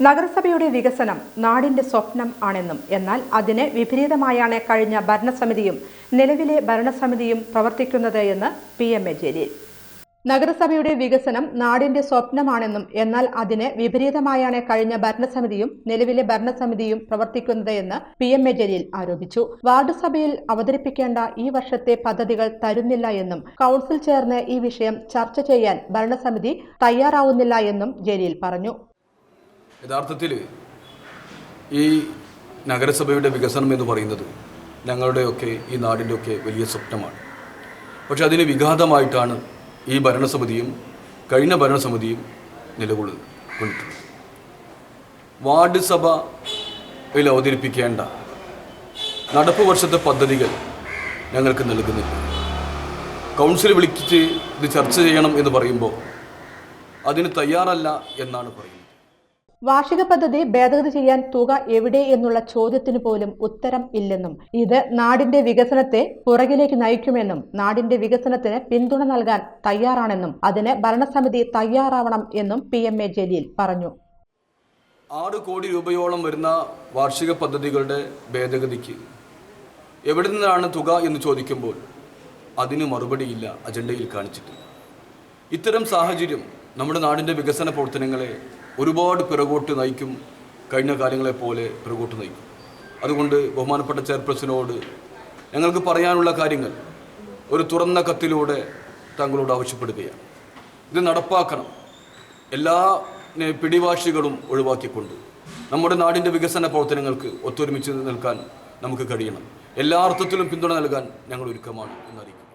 നഗരസഭയുടെ വികസനം നാടിന്റെ സ്വപ്നം ആണെന്നും എന്നാൽ അതിന് വിപരീതമായാണ് കഴിഞ്ഞ ഭരണസമിതിയും നിലവിലെ ഭരണസമിതിയും പ്രവർത്തിക്കുന്നത് എന്ന് പി എം എ ജലീൽ നഗരസഭയുടെ വികസനം നാടിന്റെ സ്വപ്നമാണെന്നും എന്നാൽ അതിന് വിപരീതമായാണ് കഴിഞ്ഞ ഭരണസമിതിയും നിലവിലെ ഭരണസമിതിയും പ്രവർത്തിക്കുന്നത് എന്ന് പി എം എ ജലീൽ ആരോപിച്ചു. വാർഡ് സഭയിൽ അവതരിപ്പിക്കേണ്ട ഈ വർഷത്തെ പദ്ധതികൾ തരുന്നില്ല എന്നും കൗൺസിൽ ചേർന്ന് ഈ വിഷയം ചർച്ച ചെയ്യാൻ ഭരണസമിതി തയ്യാറാവുന്നില്ല എന്നും ജലീൽ പറഞ്ഞു. യഥാർത്ഥത്തിൽ ഈ നഗരസഭയുടെ വികസനം എന്ന് പറയുന്നത് ഞങ്ങളുടെയൊക്കെ ഈ നാടിന്റെയൊക്കെ വലിയ സ്വപ്നമാണ്. പക്ഷെ അതിന് വിഘാതമായിട്ടാണ് ഈ ഭരണസമിതിയും കഴിഞ്ഞ ഭരണസമിതിയും നിലകൊള്ളുന്നത്. വാർഡ് സഭയിൽ അവതരിപ്പിക്കേണ്ട നടപ്പ് വർഷത്തെ പദ്ധതികൾ ഞങ്ങൾക്ക് നൽകുന്നില്ല. കൗൺസിൽ വിളിച്ചിട്ട് ഇത് ചർച്ച ചെയ്യണം എന്ന് പറയുമ്പോൾ അതിന് തയ്യാറല്ല എന്നാണ് പറയുന്നത്. വാർഷിക പദ്ധതി ഭേദഗതി ചെയ്യാൻ തുക എവിടെ എന്നുള്ള ചോദ്യത്തിന് പോലും ഉത്തരം ഇല്ലെന്നും ഇത് നാടിന്റെ വികസനത്തെ പുറകിലേക്ക് നയിക്കുമെന്നും നാടിന്റെ വികസനത്തിന് പിന്തുണ നൽകാൻ തയ്യാറാണെന്നും അതിന് ഭരണസമിതി തയ്യാറാവണം എന്നും പി എം എ ജലീൽ പറഞ്ഞു. ആറ് കോടി രൂപയോളം വരുന്ന വാർഷിക പദ്ധതികളുടെ ഭേദഗതിക്ക് എവിടെ നിന്നാണ് തുക എന്ന് ചോദിക്കുമ്പോൾ അതിന് മറുപടിയില്ല അജണ്ടയിൽ കാണിച്ചിട്ട് ഇത്തരം സാഹചര്യം നമ്മുടെ നാടിന്റെ വികസന പ്രവർത്തനങ്ങളെ ഒരുപാട് പിറകോട്ട് നയിക്കും. കഴിഞ്ഞ കാലങ്ങളെപ്പോലെ പിറകോട്ട് നയിക്കും. അതുകൊണ്ട് ബഹുമാനപ്പെട്ട ചെയർപേഴ്സനോട് ഞങ്ങൾക്ക് പറയാനുള്ള കാര്യങ്ങൾ ഒരു തുറന്ന കത്തിലൂടെ താങ്കളോട് ആവശ്യപ്പെടുകയാണ്. ഇത് നടപ്പാക്കണം. എല്ലാ പിടിവാശികളും ഒഴിവാക്കിക്കൊണ്ട് നമ്മുടെ നാടിന്റെ വികസന പ്രവർത്തനങ്ങൾക്ക് ഒത്തൊരുമിച്ച് നിൽക്കാൻ നമുക്ക് കഴിയണം. എല്ലാ അർത്ഥത്തിലും പിന്തുണ നൽകാൻ ഞങ്ങൾ ഒരുക്കമാണ് എന്നറിയിക്കുന്നു.